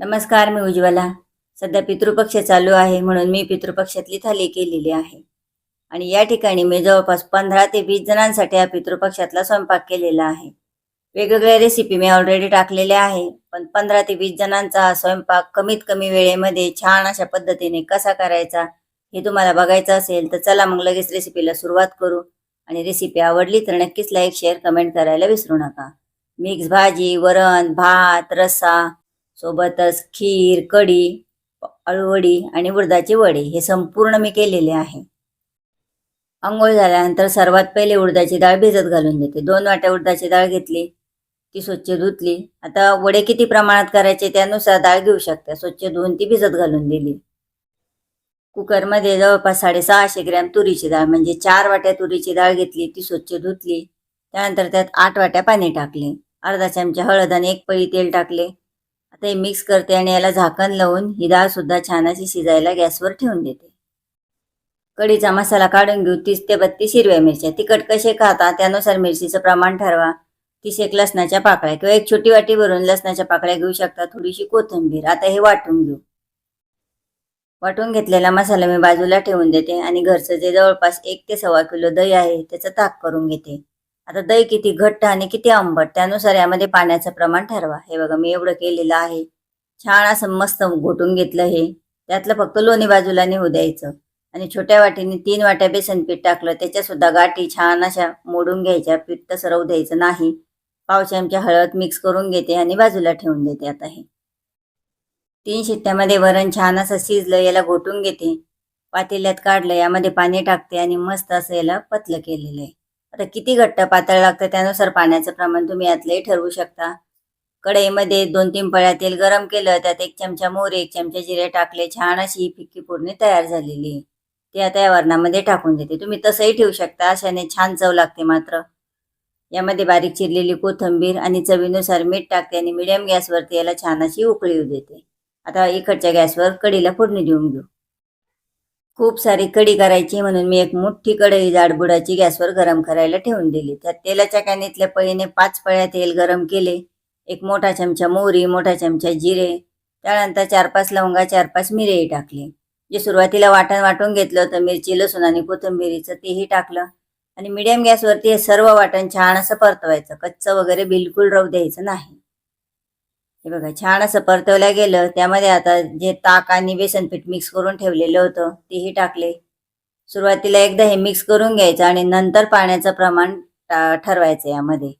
नमस्कार मी उज्ज्वला. सध्या पितृपक्ष चालू आहे म्हणून मी पितृपक्षातली थाली केलेली आहे. आणि या ठिकाणी मी जवळपास पंधरा ते वीस जणांसाठी हा पितृपक्षातला स्वयंपाक केलेला आहे. वेगवेगळ्या रेसिपी मी ऑलरेडी टाकलेल्या आहे पण पंधरा ते वीस जणांचा स्वयंपाक कमीत कमी वेळेमध्ये छान अशा पद्धतीने कसा करायचा हे तुम्हाला बघायचं असेल तर चला मग लगेच रेसिपीला सुरुवात करू. आणि रेसिपी आवडली तर नक्कीच लाईक शेअर कमेंट करायला विसरू नका. मिक्स भाजी वरण भात रस्सा सोबतच खीर कढी अळूवडी आणि उडदाचे वडे हे संपूर्ण मी केलेले आहे. आंघोळ झाल्यानंतर सर्वात पहिले उडदाची डाळ भिजत घालून देते. दोन वाट्या उडदाची डाळ घेतली ती स्वच्छ धुतली. आता वडे किती प्रमाणात करायचे त्यानुसार डाळ घेऊ शकता. स्वच्छ धुवून ती भिजत घालून दिली. कुकरमध्ये जवळपास साडेसहाशे ग्रॅम तुरीची डाळ म्हणजे चार वाट्या तुरीची डाळ घेतली ती स्वच्छ धुतली. त्यानंतर त्यात आठ वाट्या पाणी टाकले. अर्धा चमचा हळद आणि एक पळी तेल टाकले. ते मिक्स करते आणि याला झाकण लावून ही डाळ सुद्धा छान अशी शिजायला गॅसवर ठेवून देते. कढीचा मसाला काढून घेऊ तीस ते बत्तीस हिरव्या मिरच्या. तिखट कसे खाता त्यानुसार मिरचीचं प्रमाण ठरवा. तीस एक लसणाच्या पाकळ्या किंवा एक छोटी वाटी भरून लसणाच्या पाकळ्या घेऊ शकता. थोडीशी कोथिंबीर. आता हे वाटून घेऊ. वाटून घेतलेला मसाला मी बाजूला ठेवून देते आणि घरचं जे जवळपास एक ते सव्वा किलो दही आहे त्याचं ताक करून घेते. आता दही किती घट्ट आणि किती आंबट त्यानुसार यामध्ये पाण्याचं प्रमाण ठरवा. हे बघा मी एवढं केलेलं आहे. छान असं मस्त घोटून घेतलं हे. त्यातलं फक्त लोणी बाजूला निघू द्यायचं. आणि छोट्या वाटीने तीन वाट्या बेसन पीठ टाकलं त्याच्या सुद्धा गाठी छान अशा मोडून घ्यायच्या. पीठ तसं राहू द्यायचं नाही. पाव चमचा हळद मिक्स करून घेते आणि बाजूला ठेवून देते आता हे. तीन शिट्ट्यामध्ये वरण छान असं शिजलं याला घोटून घेते. पातेल्यात काढलं यामध्ये पाणी टाकते आणि मस्त असं याला पतलं केलेलं आहे. आता किती घट्ट पातळ लागतं त्यानुसार पाण्याचं प्रमाण तुम्ही यातलंही ठरवू शकता. कढईमध्ये दोन तीन पळ्या तेल गरम केलं त्यात एक चमचा मोहरी एक चमचा जिरे टाकले छान अशी फिक्की फोडणी तयार झालेली. आहे आता या वरणामध्ये टाकून देते. तुम्ही तसंही ठेवू शकता अशाने छान चव लागते मात्र. यामध्ये बारीक चिरलेली कोथिंबीर आणि चवीनुसार मीठ टाकते आणि मिडियम गॅसवरती याला छान अशी उकळी येऊ देते. आता इकडच्या गॅसवर कढीला फोडणी देऊन घेऊ. खूप सारी कढी करायची म्हणून मी एक मोठी कढई जाडबुडाची गॅसवर गरम करायला ठेवून दिली. त्यात तेलाच्या कॅनीतल्या पळीने पाच पळ्या तेल गरम केले. एक मोठा चमचा मोहरी मोठा चमचा जिरे त्यानंतर चार पाच लवंगा चार पाच मिरेही टाकले. जे सुरुवातीला वाटण वाटून घेतलं होतं मिरची लसूण आणि कोथिंबिरीचं तेही टाकलं. आणि मिडियम गॅसवरती हे सर्व वाटण छान असं परतवायचं. कच्चं वगैरे बिलकुल राहू द्यायचं नाही. हे बघा छान असं परतवलं गेलं. त्यामध्ये आता जे ताक आणि बेसन पीठ मिक्स करून ठेवलेलं होतं तेही टाकले. सुरुवातीला एकदा हे मिक्स करून घ्यायचं आणि नंतर पाण्याचं प्रमाण टा- ठरवायचं यामध्ये.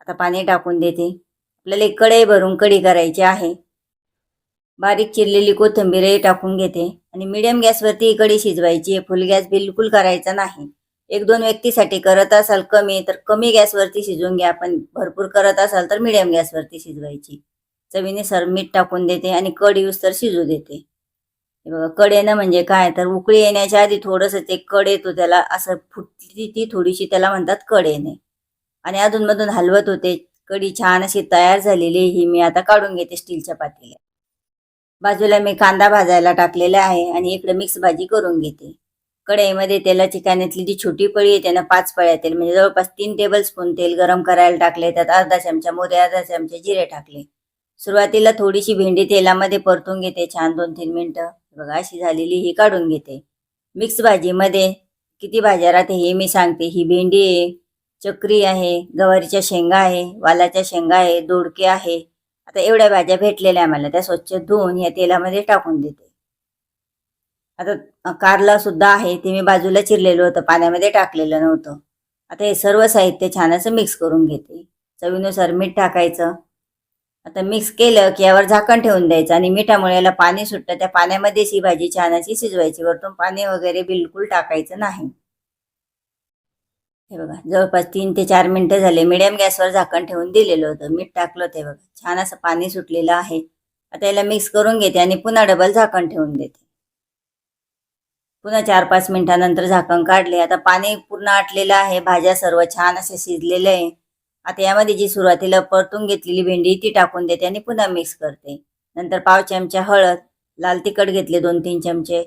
आता पाणी टाकून देते. आपल्याला एक कढई भरून कढी करायची आहे. बारीक चिरलेली कोथिंबीरही टाकून घेते. आणि मिडियम गॅसवरती ही कढी शिजवायची आहे. फुल गॅस बिलकुल करायचा नाही. एक दोन व्यक्तीसाठी करत असाल कमी तर कमी गॅसवरती शिजवून घ्या. आपण भरपूर करत असाल तर मिडियम गॅसवरती शिजवायची. चवीने सर मीठ टाकून देते आणि कड यूज तर शिजू देते. हे बघा कडेनं म्हणजे काय? तर उकळी येण्याच्या आधी थोडंसं ते कड येतो त्याला असं फुटली ती थोडीशी त्याला म्हणतात कड येणे. आणि अधूनमधून हलवत होते. कढी छान अशी तयार झालेली ही मी आता काढून घेते स्टीलच्या पातेल्या बाजूला मी कांदा भाजायला टाकलेला आहे आणि इकडे मिक्स भाजी करून घेते. कढईमध्ये तेलाची कान्यातली जी छोटी पळी आहे त्यानं पाच पळ्या तेल म्हणजे जवळपास तीन टेबल स्पून तेल गरम करायला टाकले. त्यात अर्धा चमचा मोदे अर्धा चमचा जिरे टाकले. सुरुवातीला थोडीशी भेंडी तेलामध्ये परतून घेते छान दोन तीन मिनटं. बघा अशी झालेली ही काढून घेते. मिक्स भाजीमध्ये किती भाज्या राहते हे मी सांगते. ही भेंडी आहे चक्री आहे गवारीच्या शेंगा आहे वालाच्या शेंगा आहे दोडके आहे. आता एवढ्या भाज्या भेटलेल्या आम्हाला त्या स्वच्छ धुवून या तेलामध्ये टाकून देते. आता कारला सुद्धा आहे ते मी बाजूला चिरलेलं होतं पाण्यामध्ये टाकलेलं नव्हतं. आता हे सर्व साहित्य छान असं मिक्स करून घेते. चवीनुसार मीठ टाकायचं. आता मिक्स केलं की यावर झाकण ठेवून द्यायचं आणि मिठामुळे याला पाणी सुटतं. त्या पाण्यामध्येच ही भाजी छान अशी शिजवायची. वरतून पाणी वगैरे बिलकुल टाकायचं नाही. हे बघा जवळपास तीन ते चार मिनिटं झाले. मिडियम गॅसवर झाकण ठेवून दिलेलं होतं. मीठ टाकलं ते बघा. छान असं पाणी सुटलेलं आहे. आता याला मिक्स करून घेते आणि पुन्हा डबल झाकण ठेवून देते. पुन्हा चार पाच मिनिटानंतर झाकण काढले. आता पाणी पूर्ण आटलेलं आहे. भाज्या सर्व छान असे शिजलेले आहे. आता यामध्ये जी सुरुवातीला परतून घेतलेली भेंडी ती टाकून देते आणि पुन्हा मिक्स करते. नंतर पाव चमचा हळद लाल तिखट घेतले दोन तीन चमचे.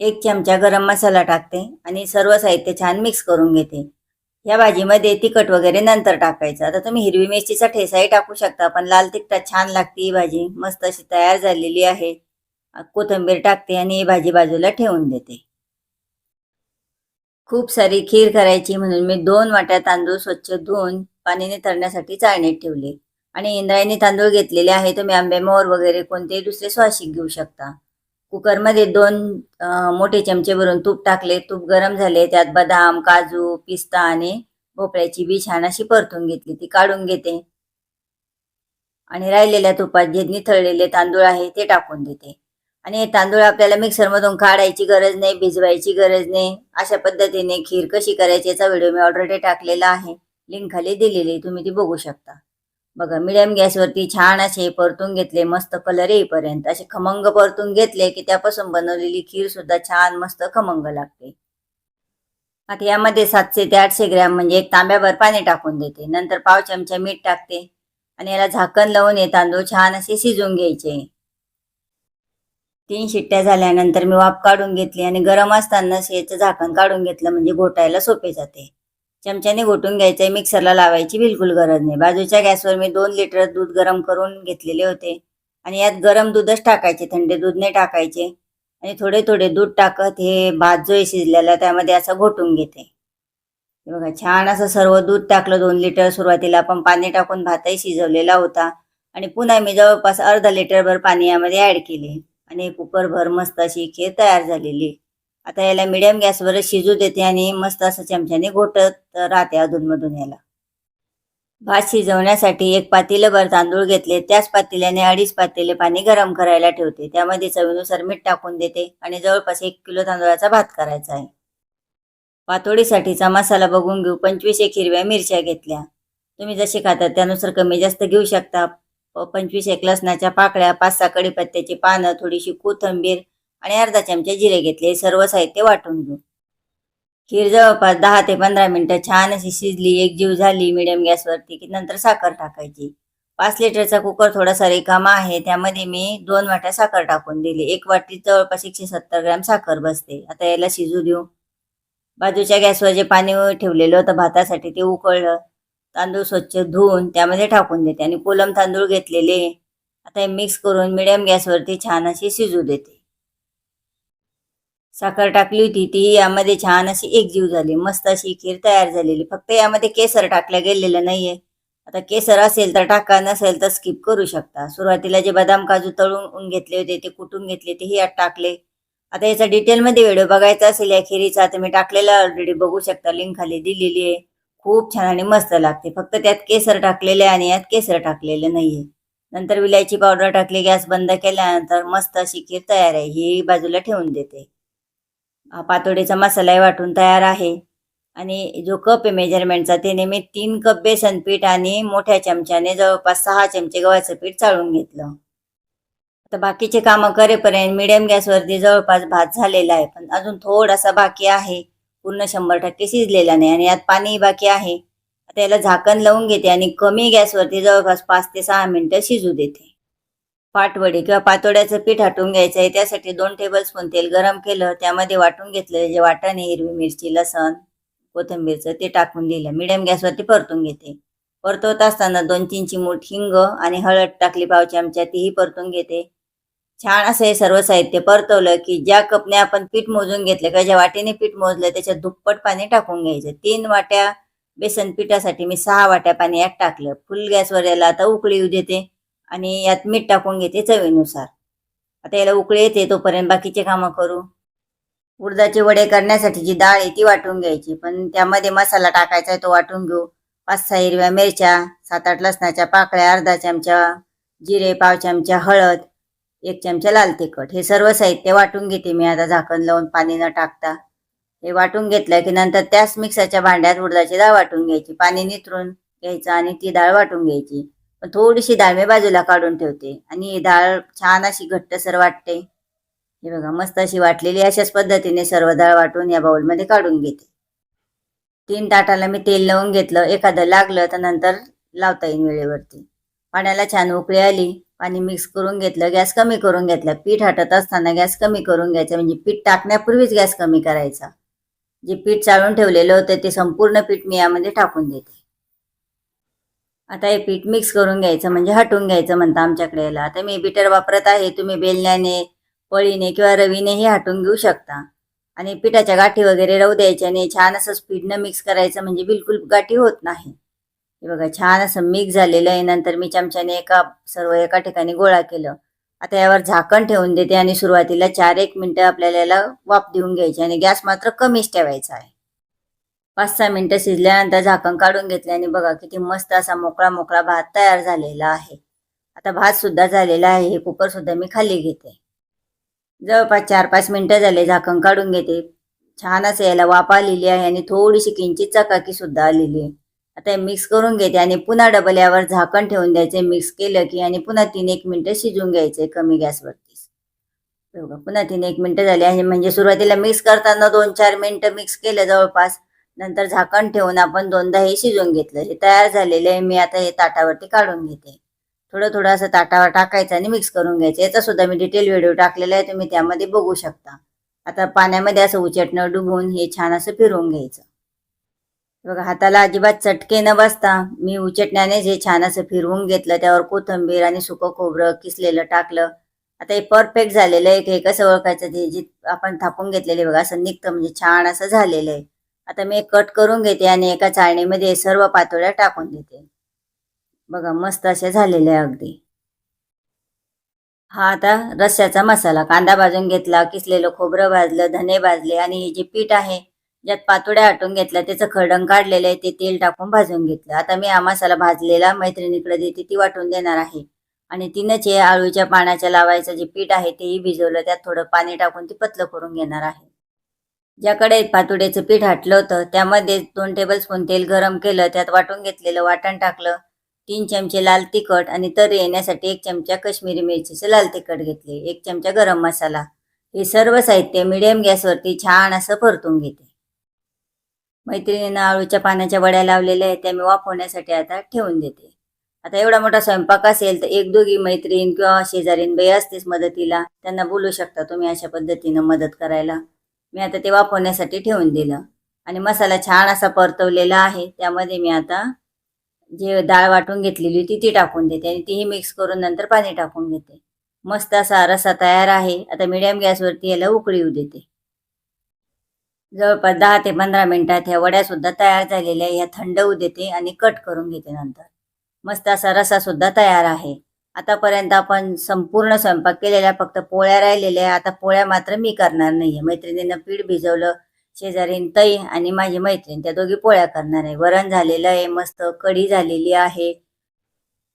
एक चमचा गरम मसाला टाकते आणि सर्व साहित्य छान मिक्स करून घेते. या भाजीमध्ये तिखट वगैरे नंतर टाकायचं. आता तुम्ही हिरवी मिरचीचा ठेसाही टाकू शकता पण लाल तिखटात छान लागते ही भाजी. मस्त अशी तयार झालेली आहे. कोथिंबीर टाकते आणि ही भाजी बाजूला ठेवून देते. खूप सारी खीर करायची म्हणून मी दोन वाट्या तांदूळ स्वच्छ धुवून पाण्याने नितळण्यासाठी चाळणीत ठेवले. आणि इंद्रायणी तांदूळ घेतलेले आहे तुम्ही आंबेमोर वगैरे कोणतेही दुसरे स्वाशिक घेऊ शकता. कुकरमध्ये दोन मोठे चमचे भरून तूप टाकले. तूप गरम झाले त्यात बदाम काजू पिस्ता आणि भोपळ्याची बी छान अशी परतून घेतली. ती काढून घेते. आणि राहिलेल्या तुपात जे निथळलेले तांदूळ आहे ते टाकून देते. आणि हे तांदूळ आपल्याला मिक्सरमधून काढायची गरज नाही भिजवायची गरज नाही. अशा पद्धतीने खीर कशी करायची याचा व्हिडिओ मी ऑलरेडी टाकलेला आहे. लिंक खाली दिलेली तुम्ही ती बघू शकता. बघा मिडियम गॅसवरती छान असे परतून घेतले मस्त कलर येईपर्यंत. असे खमंग परतून घेतले की त्यापासून बनवलेली खीर सुद्धा छान मस्त खमंग लागते. आता यामध्ये सातशे ते आठशे ग्रॅम म्हणजे एक तांब्याभर पाणी टाकून देते. नंतर पाव चमचा मीठ टाकते. आणि याला झाकण लावून हे तांदूळ छान असे शिजवून घ्यायचे. तीन शिट्ट्या झाल्यानंतर मी वाफ काढून घेतली आणि गरम असतानाच याचं झाकण काढून घेतलं म्हणजे घोटायला सोपे जाते. चमच्याने घोटून घ्यायचंय मिक्सरला लावायची बिलकुल गरज नाही. बाजूच्या गॅसवर मी दोन लिटर दूध गरम करून घेतलेले होते आणि यात गरम दूधच टाकायचे थंडे दूध नाही टाकायचे आणि थोडे थोडे दूध टाकत हे भात जो आहे शिजलेला त्यामध्ये असं घोटून घेते. बघा छान असं सर्व दूध टाकलं दोन लिटर सुरुवातीला आपण पाणी टाकून भातही शिजवलेला होता आणि पुन्हा मी जवळपास अर्धा लिटरभर पाणी यामध्ये ऍड केले. आणि कुकरभर मस्त अशी खीर तयार झालेली. आता याला मिडियम गॅसवरच शिजू देते आणि मस्त असं चमच्याने घोटत राहते अधूनमधून याला. भात शिजवण्यासाठी एक पातेलभर तांदूळ घेतले. त्याच पातेल्याने अडीच पातेले पाणी गरम करायला ठेवते. त्यामध्ये चवीनुसार मीठ टाकून देते आणि जवळपास एक किलो तांदूळाचा भात करायचा आहे. पातोडीसाठीचा मसाला बघून घेऊ. पंचवीस एक हिरव्या मिरच्या घेतल्या. तुम्ही जसे खातात त्यानुसार कमी जास्त घेऊ शकता. पंचवीस एक लसणाच्या पाकळ्या पाच सहा कडीपत्त्याची पानं थोडीशी कोथिंबीर आणि अर्धा चमचा जिरे घेतले. सर्व साहित्य वाटून घेऊ. खीर जवळपास दहा ते पंधरा मिनिटं छान अशी शिजली. एकजीव झाली. मिडियम गॅसवरती की नंतर साखर टाकायची. पाच लिटरचा कुकर थोडासा रिकामा आहे. त्यामध्ये मी दोन वाट्या साखर टाकून दिली. एक वाटी जवळपास एकशे सत्तर ग्रॅम साखर बसते. आता याला शिजू देऊ. बाजूच्या गॅसवर जे पाणी ठेवलेलं होतं भातासाठी ते उकळलं. तांदूळ स्वच्छ धुवून त्यामध्ये टाकून देते आणि कोलम तांदूळ घेतलेले आता हे मिक्स करून मिडियम गॅसवरती छान अशी शिजू देते. साखर टाकली होती ती यामध्ये छान अशी एकजीव झाली. मस्त अशी खीर तयार झालेली. फक्त यामध्ये केसर टाकलं गेलेलं नाहीये. आता केसर असेल तर टाका नसेल तर स्किप करू शकता. सुरुवातीला जे बदाम काजू तळून घेतले होते ते कुटून घेतले तेही यात टाकले. आता याचा डिटेलमध्ये व्हिडिओ बघायचा असेल या खिरीचा तर मी टाकलेला ऑलरेडी बघू शकता. लिंक खाली दिलेली आहे. खूप छान आणि मस्त लागते. फक्त त्यात केसर टाकलेले आहे आणि यात केसर टाकलेले नाहीये. नंतर विलायची पावडर टाकली गॅस बंद केल्यानंतर मस्त अशी खीर तयार आहे. ही बाजूला ठेवून देते. हा पातोडीचा मसालाही वाटून तयार आहे. आणि जो कप आहे मेजरमेंटचा त्याने मी तीन कप बेसन पीठ आणि मोठ्या चमच्याने जवळपास सहा चमचे गव्हाचं पीठ चाळून घेतलं. आता बाकीचे कामं करेपर्यंत मिडियम गॅसवरती जवळपास भात झालेला आहे. पण अजून थोडासा बाकी आहे. पूर्ण शंभर टक्के शिजलेला नाही आणि यात पाणी बाकी आहे. आता याला झाकण लावून घेते आणि कमी गॅसवरती जवळपास पाच ते सहा मिनिटं शिजू देते. पाटवडी किंवा पातोड्याचं पीठ हटवून घ्यायचं आहे. त्यासाठी दोन टेबलस्पून तेल गरम केलं त्यामध्ये वाटून घेतलं जे वाटाणे हिरवी मिरची लसण कोथिंबीरचं ते टाकून दिलं. मिडियम गॅसवरती परतून घेते. परतवत असताना दोन तीन चिमूट हिंग आणि हळद टाकली पाव चमचा तीही परतून घेते. छान असं हे सर्व साहित्य परतवलं की ज्या कपने आपण पीठ मोजून घेतलं किंवा ज्या वाटीने पीठ मोजलं त्याच्यात दुप्पट पाणी टाकून घ्यायचं. तीन वाट्या बेसन पिठासाठी मी सहा वाट्या पाणी यात टाकलं. फुल गॅसवर याला आता उकळी येऊ देते आणि यात मीठ टाकून घेते चवीनुसार. आता याला उकळी येते तोपर्यंत बाकीचे कामं करू. उडदाचे वडे करण्यासाठी जी डाळ आहे ती वाटून घ्यायची पण त्यामध्ये मसाला टाकायचा आहे तो वाटून घेऊ. पाच सहा हिरव्या मिरच्या सात आठ लसणाच्या पाकळ्या अर्धा चमचा जिरे पाव चमचा हळद एक चमचा लाल तिखट. हे सर्व साहित्य वाटून घेते मी आता झाकण लावून पाणी न टाकता. हे वाटून घेतलं की नंतर त्याच मिक्सरच्या भांड्यात उडदाची डाळ वाटून घ्यायची. पाणी निथरून घ्यायचं आणि ती डाळ वाटून घ्यायची. पण थोडीशी डाळ मी बाजूला काढून ठेवते आणि ही डाळ छान अशी घट्टसर वाटते. हे बघा मस्त अशी वाटलेली अशाच पद्धतीने सर्व डाळ वाटून या बाउलमध्ये काढून घेते. तीन ताटाला मी तेल लावून घेतलं. एखादं लागलं तर नंतर लावता येईल वेळेवरती. पाण्याला छान उकळी आली. पाणी मिक्स करून घेतलं गॅस कमी करून घेतला. पीठ हटत असताना गॅस कमी करून घ्यायचा. म्हणजे पीठ टाकण्यापूर्वीच गॅस कमी करायचा. जे पीठ चाळून ठेवलेलं होतं ते संपूर्ण पीठ मी यामध्ये टाकून देते. आता हे पीठ मिक्स करून घ्यायचं म्हणजे हटून घ्यायचं म्हणतं आमच्याकडे याला. आता मी बिटर वापरत आहे तुम्ही बेलण्याने पळीने किंवा रवीनेही हटून घेऊ शकता. आणि पिठाच्या गाठी वगैरे राहू द्यायच्या छान असं पीठनं मिक्स करायचं म्हणजे बिलकुल गाठी होत नाही. हे बघा छान असं मिक्स झालेलं आहे. नंतर मी चमच्याने एका सर्व एका ठिकाणी गोळा केलं. आता यावर झाकण ठेवून देते आणि सुरुवातीला चार एक मिनटं आपल्याला याला वाफ देऊन घ्यायची आणि गॅस मात्र कमीच ठेवायचा आहे. पाच सहा मिनटं शिजल्यानंतर झाकण काढून घेतल्याने बघा किती मस्त असा मोकळा मोकळा भात तयार झालेला आहे. आता भात सुद्धा झालेला आहे. हे कुकर सुद्धा मी खाली घेते. जवळपास चार पाच मिनटं झाले झाकण काढून घेते. छान असं याला वाफ आलेली आहे आणि थोडीशी किंचित चकाकी सुद्धा आलेली आहे. आता हे मिक्स करून घेते आणि पुन्हा डबल यावर झाकण ठेवून द्यायचे. मिक्स केलं की आणि पुन्हा तीन एक मिनटं शिजून घ्यायचे कमी गॅसवरतीच. बघा पुन्हा तीन एक मिनटं झाली आणि म्हणजे सुरुवातीला मिक्स करताना दोन चार मिनटं मिक्स केलं जवळपास. नंतर झाकण ठेवून आपण दोनदा हे शिजवून घेतलं. हे तयार झालेलं आहे. मी आता हे ताटावरती काढून घेते. थोडं थोडं असं ताटावर टाकायचं आणि मिक्स करून घ्यायचं. याचा सुद्धा मी डिटेल व्हिडिओ टाकलेला आहे. तुम्ही त्यामध्ये बघू शकता. आता पाण्यामध्ये असं उचटणं डुबून हे छान असं फिरवून घ्यायचं. बघा हाताला अजिबात चटके न बसता मी उचटण्यानेच हे छान असं फिरवून घेतलं त्यावर कोथंबीर आणि सुकं खोबरं किसलेलं टाकलं. आता हे परफेक्ट झालेलं आहे की हे कसं ओळखायचं? ते जे आपण थापून घेतलेले बघा असं निघतं म्हणजे छान असं झालेलं आहे. आता मी कट करून घेते आणि एका चाळणीमध्ये सर्व पातोळ्या टाकून देते. बघा मस्त असे झालेले आहे अगदी. हा आता रस्स्याचा मसाला कांदा भाजून घेतला किसलेलं खोबरं भाजलं धने भाजले आणि हे जे पीठ आहे ज्यात पातोड्या आटून घेतल्या त्याचं खडंग काढलेलं आहे ते तेल टाकून भाजून घेतलं. आता मी हा मसाला भाजलेला मैत्रिणीकडे देते ती वाटून देणार आहे. आणि तिनंच हे आळूच्या पाण्याच्या लावायचं जे पीठ आहे तेही भिजवलं त्यात थोडं पाणी टाकून ती पतलं करून घेणार आहे. ज्याकडे पातोड्याचं पीठ हटलं होतं त्यामध्ये दोन टेबलस्पून तेल गरम केलं त्यात वाटून घेतलेलं वाटण टाकलं तीन चमचे लाल तिखट आणि तर येण्यासाठी एक चमचा कश्मीरी मिरचीचं लाल तिखट घेतले एक चमचा गरम मसाला. हे सर्व साहित्य मिडियम गॅसवरती छान असं परतून घेते. मैत्रिणीनं आळूच्या पाण्याच्या वड्या लावलेल्या आहेत त्या मी वाफवण्यासाठी आता ठेवून देते. आता एवढा मोठा स्वयंपाक असेल तर एक दोघी मैत्रीण किंवा शेजारीन बाई असतेच मदतीला त्यांना बोलू शकता तुम्ही अशा पद्धतीनं मदत करायला. मी आता ते वाफवण्यासाठी ठेवून दिलं. आणि मसाला छान असा परतवलेला आहे त्यामध्ये मी आता जे डाळ वाटून घेतलेली होती ती टाकून देते आणि तीही मिक्स करून नंतर पाणी टाकून घेते. मस्त असा रसा तयार आहे. आता मिडियम गॅसवरती याला उकळी येऊ देते. जवळपास दहा ते पंधरा मिनिटात ह्या वड्यासुद्धा तयार झालेल्या ह्या थंड होऊ देते आणि कट करून घेते नंतर. मस्त असा रसासुद्धा तयार आहे. आतापर्यंत आपण संपूर्ण स्वयंपाक केलेल्या फक्त पोळ्या राहिलेल्या आता पोळ्या मात्र मी करणार नाहीये. मैत्रिणीनं पीठ भिजवलं शेजारीन तई आणि माझी मैत्रीण. त्या दोघी पोळ्या करणार आहे. वरण झालेलं आहे. मस्त कढी झालेली आहे.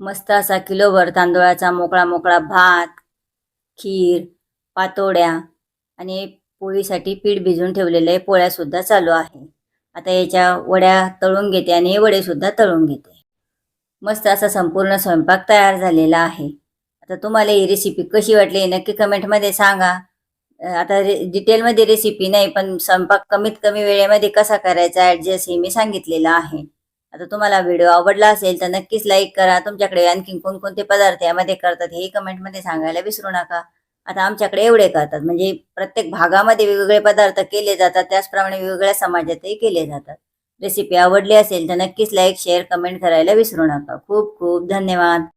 मस्त असा किलोभर तांदूळाचा मोकळा मोकळा भात खीर पातोड्या आणि पोळीसाठी पीठ भिजून ठेवलेलं आहे पोळ्यासुद्धा चालू आहे. आता याच्या वड्या तळून घेते आणि हे वडेसुद्धा तळून घेते. मस्त असा संपूर्ण स्वयंपाक तयार झालेला आहे. आता तुम्हाला ही रेसिपी कशी वाटली नक्की कमेंटमध्ये सांगा. आता रे डिटेलमध्ये रेसिपी नाही पण स्वयंपाक कमीत कमी वेळेमध्ये कसा करायचा ॲडजस्ट हे मी सांगितलेलं आहे. आता तुम्हाला व्हिडिओ आवडला असेल तर नक्कीच लाईक करा. तुमच्याकडे आणखी कोणकोणते पदार्थ यामध्ये करतात हेही कमेंटमध्ये सांगायला विसरू नका. आता आमच्याकडे एवढे करतात. म्हणजे प्रत्येक भागामध्ये वेगवेगळे पदार्थ केले जातात. त्याचप्रमाणे वेगवेगळ्या समाजातही केले जातात. रेसिपी आवडली असेल तर नक्कीच लाईक शेअर कमेंट करायला विसरू नका. खूप खूप धन्यवाद.